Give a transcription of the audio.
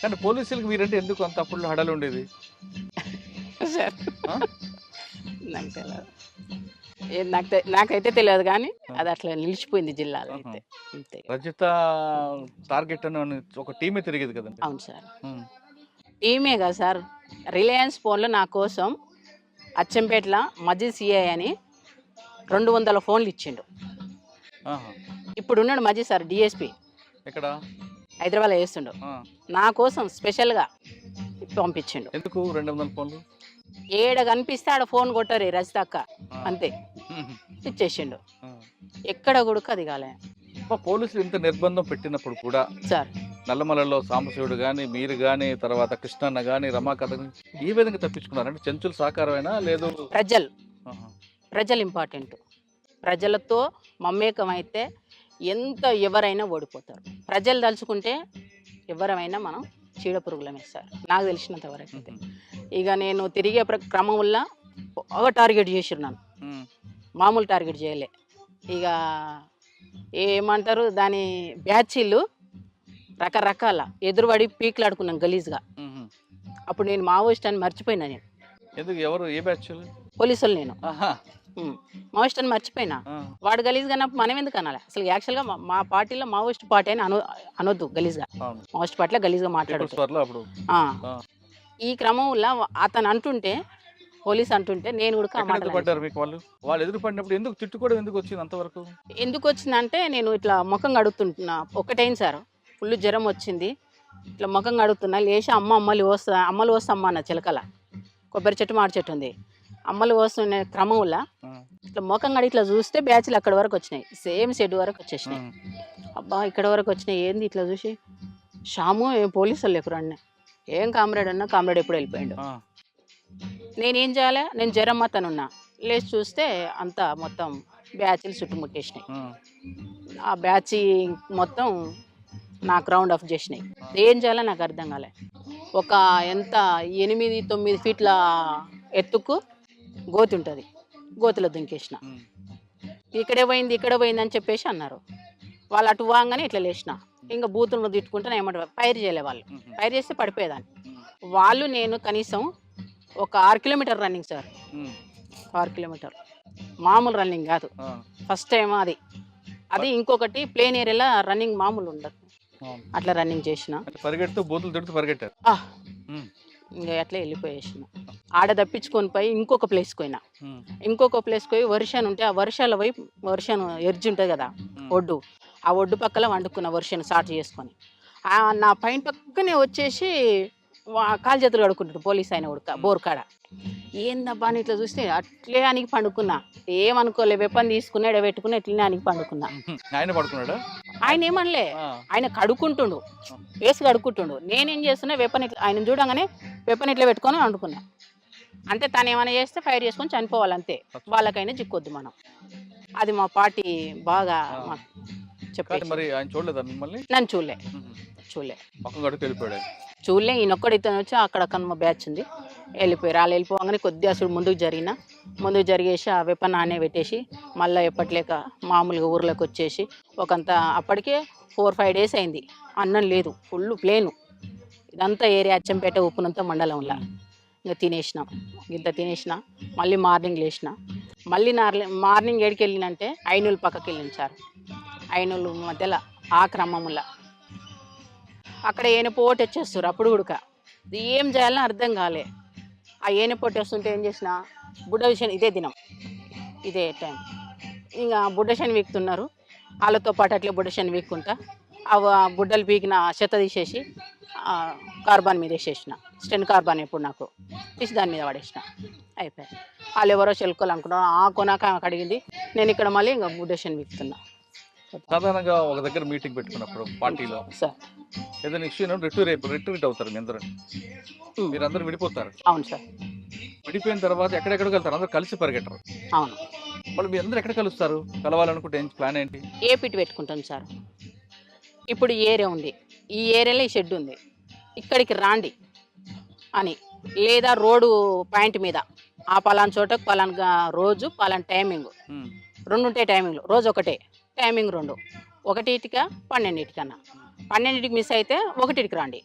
కానీ పోలీసులకు మీరంటే ఎందుకు అంత అప్పుడు హడలు ఉండేది? సార్? నాకు తెలియదు ఏ నాకు తె- నాకైతే తెలియదు కానీ అది అట్లా నిలిచిపోయింది జిల్లాలో అయితే. అంతే. రజిత టార్గెట్ అని ఒక టీమే తిరిగేది కదండి? అవును సార్. ఉమ్. టీమే కదా సార్. రిలయన్స్ ఫోన్లో నా కోసం అచ్చంపేటలో మజిద్ సిఐ అని రెండు వందల ఫోన్లు ఇచ్చిండు. ఆహా. ఇప్పుడు ఉన్నాడు మజిద్ సార్ డిఎస్పి. ఎక్కడ? హైదరాబాద్లో వేస్తుండు. నా కోసం స్పెషల్గా పంపించిండు. ఎందుకు రెండు వందల ఫోన్లు? ఏడ కనిపిస్తే ఆడ ఫోన్ కొట్టరు రజితక్క ఆ. అంతే. ఇచ్చేసిండు. ఎక్కడ కొడుకు అది కాలే. పోలీసులు ఇంత నిర్బంధం పెట్టినప్పుడు కూడా సార్. నల్లమలలో సాంబశివుడు కానీ మీరు కానీ తర్వాత కృష్ణన్న కానీ రమాకథ ఈ విధంగా తప్పించుకున్నారు? అంటే చెంచుల సహకారమైనా లేదు. ప్రజలు. ప్రజలు ఇంపార్టెంట్. ప్రజలతో మమేకం అయితే ఎంత ఎవరైనా ఓడిపోతారు. ప్రజలు తలుచుకుంటే ఎవరైనా మనం చీడ పురుగులమే సార్ నాకు తెలిసినంత వరకు అయితే. ఇక నేను తిరిగే ప్ర క్రమంలో బాగా టార్గెట్ చేసిన్నాను. మామూలు టార్గెట్ చేయలే. ఇక ఏమంటారు దాని బ్యాచీలు రకరకాల ఎదురుపడి పీకులాడుకున్నాం గలీజ్గా. అప్పుడు నేను మావోయిస్ట్ అని మర్చిపోయినా నేను. ఎందుకు? ఎవరు? ఏ బ్యాచ్ పోలీసులు నేను. మావోయిస్ట్ అని మర్చిపోయినా. వాడు గలీజ్గా అన్నప్పుడు మనం ఎందుకు అనాలి? అసలు యాక్చువల్గా మా- మా పార్టీలో మావోయిస్ట్ పార్టీ అని అను అనొద్దు గలీజ్గా. అవును. మావోయిస్ట్ పార్టీలో అప్పుడు. ఆ. ఆ. ఈ క్రమంలో అతను అంటుంటే పోలీస్ అంటుంటే నేను కూడా వాళ్ళు? వాళ్ళు ఎదురుపడినప్పుడు ఎందుకు తిట్టుకోవడం ఎందుకు వచ్చింది అంతవరకు. ఎందుకు వచ్చిందంటే నేను ఇట్లా ముఖం కడుగుతుంటున్నా ఒకటైంది సార్. ఫుల్ జ్వరం వచ్చింది. ఇట్లా ముఖం కడుగుతున్నా. లేచి అమ్మ అమ్మలు వస్తా అమ్మలు వస్తా అమ్మ అన్న చిలకల. కొబ్బరి చెట్టు మాడి చెట్టు ఉంది. అమ్మలు వస్తున్న క్రమంలో. ఇట్లా ముఖం కడి ఇట్లా చూస్తే బ్యాచ్లు అక్కడ వరకు వచ్చినాయి. సేమ్ షెడ్ వరకు వచ్చేసినాయి. అబ్బా ఇక్కడ వరకు వచ్చినాయి. ఏంది ఇట్లా చూసి? షాము ఏం పోలీసు వాళ్ళు ఎప్పుడు అన్న. ఏం కామ్రేడ్ అన్నా కామ్రేడ్ ఎప్పుడు వెళ్ళిపోయాడు. నేనేం చేయాలి? నేను జ్వరం అతనున్నా లేచి చూస్తే అంతా మొత్తం బ్యాచ్లు చుట్టుముట్టేసినాయి. ఆ. ఆ బ్యాచ్ మొత్తం నాకు రౌండ్ ఆఫ్ చేసినాయి. ఏం చేయాలో నాకు అర్థం కాలే. ఒక ఎంత? ఎనిమిది తొమ్మిది ఫీట్ల ఎత్తుకు గోతి ఉంటుంది. గోతిలో దుంకేసిన. ఇక్కడే పోయింది ఇక్కడే పోయింది అని చెప్పేసి అన్నారు. వాళ్ళు అటు వాగానే ఇట్లా లేచిన ఇంకా బూతులను తిట్టుకుంటే ఏమంటారు ఫైర్ చేయలే వాళ్ళు. ఫైర్ చేస్తే పడిపోయేదాన్ని. వాళ్ళు నేను కనీసం ఒక ఆరు కిలోమీటర్ రన్నింగ్ సార్. ఆరు కిలోమీటర్. మామూలు రన్నింగ్ కాదు. ఫస్ట్ టైం అది. అది ఇంకొకటి ప్లేన్ ఏరియాలో రన్నింగ్ మామూలు ఉండదు. అట్లా రన్నింగ్ చేసిన. పరిగెడుతూ బూతులు తిడుతూ పరిగెట్టారు. ఇంకా అట్లా వెళ్ళిపోయేసిన. ఆడ తప్పించుకొని పోయి ఇంకొక ప్లేస్కి పోయినా. ఉమ్. ఇంకొక ప్లేస్కి పోయి వర్షాన్ని ఉంటే ఆ వర్షాల వైపు వర్షం ఎర్జి ఉంటుంది కదా ఉమ్. ఒడ్డు. ఆ ఒడ్డు పక్కల వండుకున్న వర్షాన్ని స్టార్ట్ చేసుకొని. ఆ నా పైన పక్కనే వచ్చేసి కాలు చేతులు కడుక్కుంటాడు పోలీస్ ఆయన ఉడక బోర్ కాడ. ఏందబ్బా అని ఇట్లా చూస్తే అట్లే అనికి పండుకున్నా. ఏమనుకోలే వెపన్ తీసుకుని ఎడ పెట్టుకుని ఇట్లనే అనికి పండుకున్నా. ఆయన పడుకున్నాడా? ఆయన ఏమనలే. ఆయన కడుక్కుంటుండు వేసి కడుక్కుంటుండు. నేనేం చేస్తున్నా వెపన్ ఇట్లా ఆయన చూడంగానే వెపన్ ఇట్లా పెట్టుకొని వండుకున్నా. అంటే తను ఏమైనా చేస్తే ఫైర్ చేసుకొని చనిపోవాలి అంతే వాళ్ళకైనా చిక్కొద్దు మనం. అది మా పార్టీ బాగా మరి ఆయన చూడలేదా మిమ్మల్ని? నన్ను చూడలే. చూడలే. పక్కన వెళ్ళిపోయాడు. చూడలే ఈయనొక్కడు ఇతను వచ్చి అక్కడ కనుమ బ్యాచ్ ఉంది. వెళ్ళిపోయారు వాళ్ళు వెళ్ళిపోగానే కొద్దిగా అసలు ముందుకు జరిగిన. ముందుకు జరిగేసి ఆ వెపన్ ఆనే పెట్టేసి మళ్ళీ ఎప్పట్లేక మామూలుగా ఊర్లోకి వచ్చేసి ఒకంత అప్పటికే ఫోర్ ఫైవ్ డేస్ అయింది. అన్నం లేదు ఫుల్ ప్లేను ఇదంతా ఏరియా అచ్చంపేట ఉప్పునంత మండలంలో. ఇంకా తినేసినాం. ఇంత తినేసిన. మళ్ళీ మార్నింగ్ లేచిన మళ్ళీ నార్లే మార్నింగ్ ఏడికి వెళ్ళినంటే ఐనూలు పక్కకి వెళ్ళించారు ఐనూలు మధ్యలో ఆ క్రమంలో అక్కడ ఏనుపోటు వచ్చేస్తారు అప్పుడు ఉడక. ఏం చేయాలని అర్థం కాలే. ఆ ఏనుపోటు వస్తుంటే ఏం చేసిన బుడ్డ విషయం ఇదే దినం. ఇదే టైం. ఇంకా బుడ్డ శని వీక్తున్నారు. వాళ్ళతో పాటు అట్లే బుడ్డ శని వీక్కుంటా. బుడ్డలు పీకిన చెత్త తీసేసి కార్బాన్ మీద వేసేసిన. స్టెన్ కార్బాన్ ఎప్పుడు నాకు తీసి దాని మీద పడేసిన. అయిపోయింది వాళ్ళు ఎవరో చెల్కోలు అనుకున్నారు ఆ కొనాక అడిగింది నేను ఇక్కడ మళ్ళీ ఇంకా బుడ్డ శని వీక్తున్నా. సాధారణంగా ఒక దగ్గర మీటింగ్ పెట్టుకున్నప్పుడు పార్టీలో సార్. ఏదైనా ఇష్యూ రిట్రీట్ రిట్రీట్ అవుతారు మీ అందరూ. మీరందరూ విడిపోతారు. అవును సార్. విడిపోయిన తర్వాత ఎక్కడెక్కడికి వెళ్తారు? అందరూ కలిసి పరిగెట్టరు. అవును. వాళ్ళు మీ అందరూ ఎక్కడ కలుస్తారు? కలవాలనుకుంటే ప్లాన్ ఏంటి? ఏ పిట్ పెట్టుకుంటాం సార్? ఇప్పుడు ఈ ఏరియా ఉంది. ఈ ఏరియాలో ఈ షెడ్ ఉంది. ఇక్కడికి రాండి అని. లేదా రోడ్డు పాయింట్ మీద. ఆ పలానా చోట పలానా రోజు పలానా టైమింగ్. రెండు ఉంటాయి టైమింగ్లు. రోజు ఒకటే. టైమింగ్ రెండు. ఒకటిటిక పన్నెండింటికన్నా. పన్నెండింటికి మిస్ అయితే ఒకటిటికి రండి.